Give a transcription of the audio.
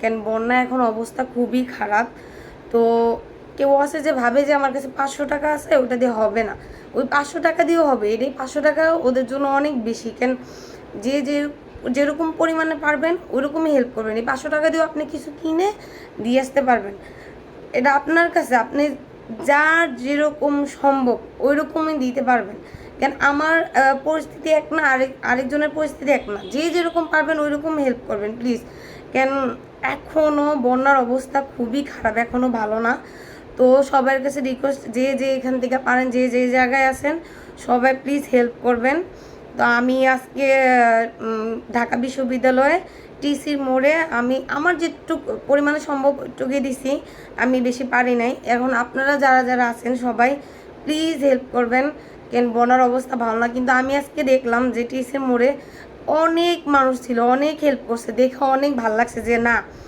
কেন বন্যা এখন অবস্থা খুবই খারাপ। তো কেউ আছে যে ভাবে যে আমার কাছে পাঁচশো টাকা আছে, ওটা দিয়ে হবে না। ওই পাঁচশো টাকা দিয়েও হবে এটাই পাঁচশো টাকা ওদের জন্য অনেক বেশি। কেন যে যে, যেরকম পরিমাণে পারবেন ওইরকমই হেল্প করবেন। এই পাঁচশো টাকা দিয়েও আপনি কিছু কিনে দিয়ে আসতে পারবেন। এটা আপনার কাছে, আপনি যার যেরকম সম্ভব ওই রকমই দিতে পারবেন। কেন আমার পরিস্থিতি এক না, আরেক, আরেকজনের পরিস্থিতি এক না। যে যেরকম পারবেন ওই রকম হেল্প করবেন প্লিজ কেন এখনও বন্যার অবস্থা খুবই খারাপ এখনও ভালো না। তো সবার কাছে রিকোয়েস্ট যে যে এখান থেকে পারেন, যে যে জায়গায় আছেন, সবাই প্লিজ হেল্প করবেন। তো আমি আজকে ঢাকা বিশ্ববিদ্যালয়ে টিসির মোড়ে আমি, আমার যেটুকু পরিমাণে সম্ভব ওইটুকুই দিছি। আমি বেশি পারি নাই। এখন আপনারা যারা যারা আছেন সবাই প্লিজ হেল্প করবেন। কেন, বনার অবস্থা ভালো না। কিন্তু আমি আজকে দেখলাম যে টিসের মোড়ে অনেক মানুষ ছিল, অনেক হেল্প করছে। দেখে অনেক ভালো লাগছে যে না